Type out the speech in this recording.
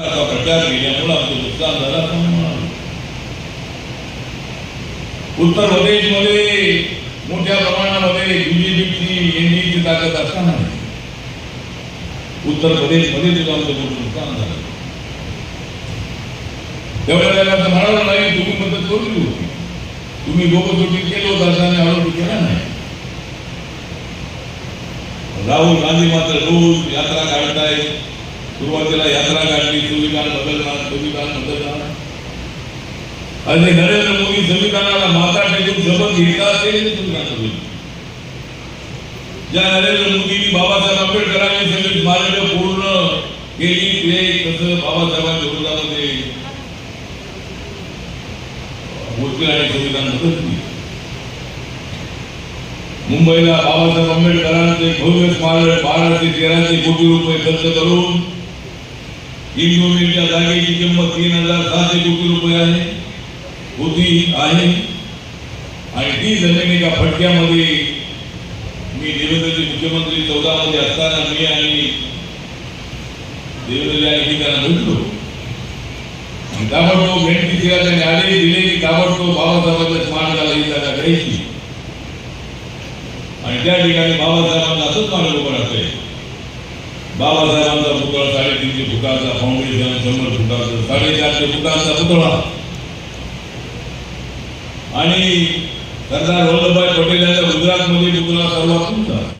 असा प्रचार आमचं नुकसान झालं असं उत्तर प्रदेशमध्ये मोठ्या प्रमाणामध्ये बीजेपीची एनडीची ताकद असताना उत्तर प्रदेशमध्ये सुद्धा आमचं मोठं नुकसान झालं. तेवढ्या त्याला असं नाही तुम्ही मदत करू होती. तुम्ही लोक सुट्टी केलं होतं असं आरोप केला नाही. राहुल गांधी मात्र रोज यात्रा काढतायत. सुरुवातीला यात्रा काढली संविधान बदलणार संविधान बदलणार आणि नरेंद्र मोदी संविधानाला माता टेकून शपथ घेतात ते संविधान बदललं. ज्या नरेंद्र मोदींनी बाबासाहेब आंबेडकरांनी सगळी स्मारक पूर्ण केली ते कसं बाबासाहेबांच्या विरोधामध्ये होतील आणि संविधान बदलतील मुंबईला बाबासाहेब आंबेडकरांचे भव्य स्मारक बारा ते तेराशे कोटी रुपये खर्च करून इंडो मिलच्या जागेची किंमत तीन हजार सहाशे कोटी रुपये आहे. होती आहे. आणि ती जमीन एका फटक्यामध्ये मी देवेंद्रचे मुख्यमंत्री चौदा मध्ये असताना मी आणि देवेंद्र आणि मी त्यांना भेटलो. आणि ताबडतोब एनटीसीला त्याने आदेश दिले की ताबडतोब बाबासाहेबांच्या स्मारकाला ही जागा घ्यायची आणि त्या ठिकाणी बाबासाहेबांना असंच मानलं पण असेल बाबासाहेबांचा पुतळा साडेतीनशे फुटाचा फाउंडेशन शंभर फुटाचा साडेचारशे फुटाचा पुतळा. आणि सरदार वल्लभभाई पटेल